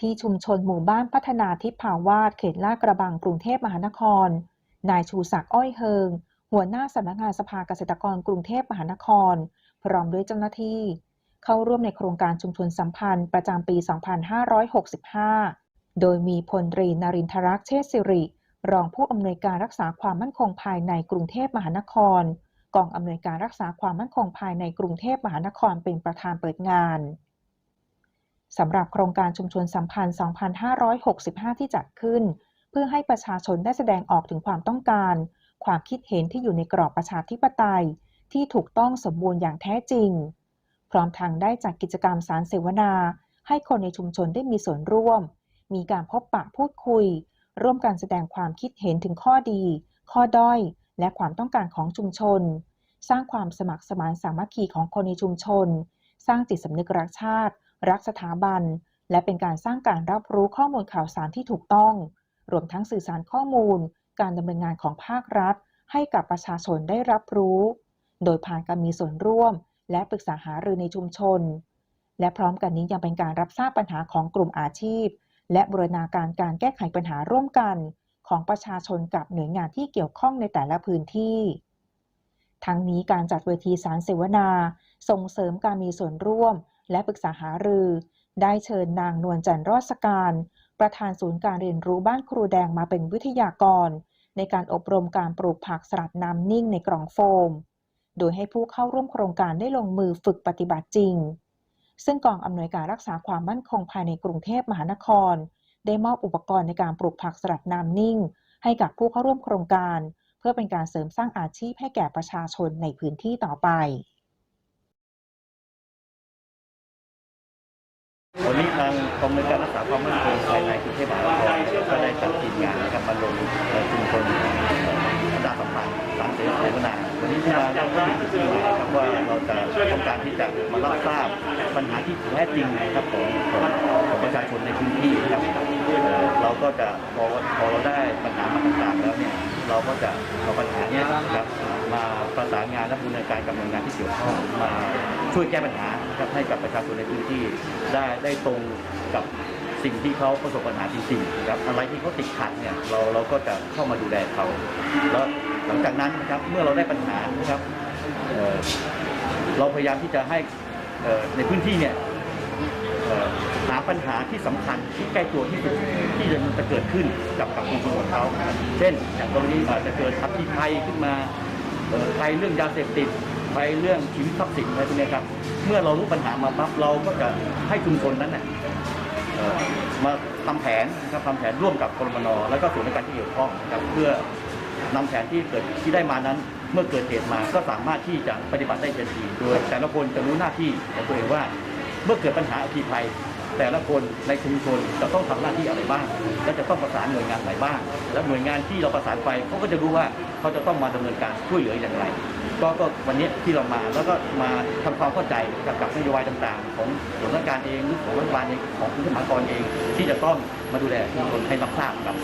ที่ชุมชนหมู่บ้านพัฒนาทิพย์ภาวาสเขตลาดกระบังกรุงเทพมหานคร นายชูศักดิ์อ้อยเฮิง หัวหน้าสำนักงานสภาเกษตรกรกรุงเทพมหานคร พร้อมด้วยเจ้าหน้าที่ เข้าร่วมในโครงการชุมชนสัมพันธ์ประจำปี 2565 โดยมีพลตรีนรินทรักษ์เชษสิริ รองผู้อำนวยการรักษาความมั่นคงภายในกรุงเทพมหานคร กองอำนวยการรักษาความมั่นคงภายในกรุงเทพมหานครเป็นประธานเปิดงาน สำหรับโครงการชุมชนสัมพันธ์2565 ที่จัดขึ้น เพื่อให้ประชาชนได้แสดงออกถึงความต้องการ ความคิดเห็นที่อยู่ในกรอบประชาธิปไตย ที่ถูกต้องสมบูรณ์อย่างแท้จริง พร้อมทางได้จัดกิจกรรมสารเสวนา ให้คนในชุมชนได้มีส่วนร่วม มีการพบปะพูดคุย ร่วมกันแสดงความคิดเห็นถึงข้อดี ข้อด้อย และความต้องการของชุมชน สร้างความสมัครสมานสามัคคีของคนในชุมชน สร้างจิตสำนึกรักชาติ รักสถาบัน และเป็นการสร้างการรับรู้ข้อมูลข่าวสารที่ถูกต้อง รวมทั้งสื่อสารข้อมูล การดำเนินงานของภาครัฐ ให้กับประชาชนได้รับรู้ โดยผ่านการมีส่วนร่วม และปรึกษาหารือในชุมชน และพร้อมกันนี้ยังเป็นการรับทราบปัญหาของกลุ่มอาชีพ และบรณาการการแก้ไขปัญหาร่วมกัน ของประชาชนกับหน่วยงานที่เกี่ยวข้องในแต่ละพื้นที่ทั้งนี้การจัดเวทีสารเสวนา ส่งเสริมการมีส่วนร่วม และปรึกษาหารือ ได้เชิญนางนวลจันทร์รอดสการ ประธานศูนย์การเรียนรู้บ้านครูแดงมาเป็นวิทยากร ในการอบรมการปลูกผักสลัดน้ำนิ่งในกล่องโฟม โดยให้ผู้เข้าร่วมโครงการได้ลงมือฝึกปฏิบัติจริง ซึ่งกองอำนวยการรักษาความมั่นคงภายในกรุงเทพมหานคร ได้มอบอุปกรณ์ในการปลูกผักสลัดน้ำนิ่ง ให้กับผู้เข้าร่วมโครงการ เพื่อเป็นการเสริมสร้างอาชีพให้แก่ประชาชนในพื้นที่ต่อไป วันนี้ทางกองการรักษาความมั่นคงภายในกรุงเทพมหานครก็ได้จัดทีมงานนะครับมาลงชุมชนประชาสัมพันธ์สารเสวนาวันนี้ที่มาก็มีจุดมุ่งหมายครับว่าเราจะต้องการที่จะมารับทราบปัญหาที่แท้จริงนะครับของของประชาชนในพื้นที่นะครับเอ่อเราก็จะพอพอเราได้ปัญหามาต่างๆแล้วเนี่ย เราก็จะเอาปัญหาเนี้ยนะครับมาประสานงานและบูรณาการกับหน่วยงานที่เกี่ยวข้องมาช่วยแก้ปัญหานะครับให้กับประชาชนในพื้นที่ได้ได้ตรงกับสิ่งที่เขาประสบปัญหาจริงๆนะครับอะไรที่เขาติดขัดเนี่ยเราเราก็จะเข้ามาดูแลเขาแล้วหลังจากนั้นนะครับเมื่อเราได้ปัญหานะครับเอ่อเราพยายามที่จะให้เอ่อในพื้นที่เนี่ย หาปัญหาที่สำคัญที่ใกล้ตัวที่สุดที่จะมันจะเกิดขึ้นกับกับชุมชนของเขา เช่นอย่างกรณีอาจจะเกิดทัพที่ภัยขึ้นมาเอ่อภัยเรื่องยาเสพติดภัยเรื่องชีวิตทรัพย์สินอะไรพวกนี้ครับ เมื่อเรารู้ปัญหามาปั๊บเราก็จะให้ชุมชนนั้นเน่ยมาทำแผนนะครับทำแผนร่วมกับกรมนแล้วก็ส่วนราชการที่เกี่ยวข้องนะครับเพื่อนำแผนที่เกิดที่ได้มานั้น เมื่อเกิดเหตุมาก็สามารถที่จะปฏิบัติได้ทันทีโดยแต่ละคนจะรู้หน้าที่ของตัวเองว่า เมื่อเกิดปัญหาอัคคีภัย แต่ละคนในชุมชนจะต้องทำหน้าที่อะไรบ้าง และจะต้องประสานหน่วยงานไหนบ้าง และหน่วยงานที่เราประสานไปเขาก็จะรู้ว่าเขาจะต้องมาดำเนินการช่วยเหลืออย่างไร ก็ก็วันนี้ที่เรามาแล้วก็มาทำความเข้าใจกับกับนโยบายต่างๆ ของส่วนราชการเองหรือของรัฐบาลเองของผู้สมัครกรเอง ที่จะต้องมาดูแลชุมชนให้รับทราบครับ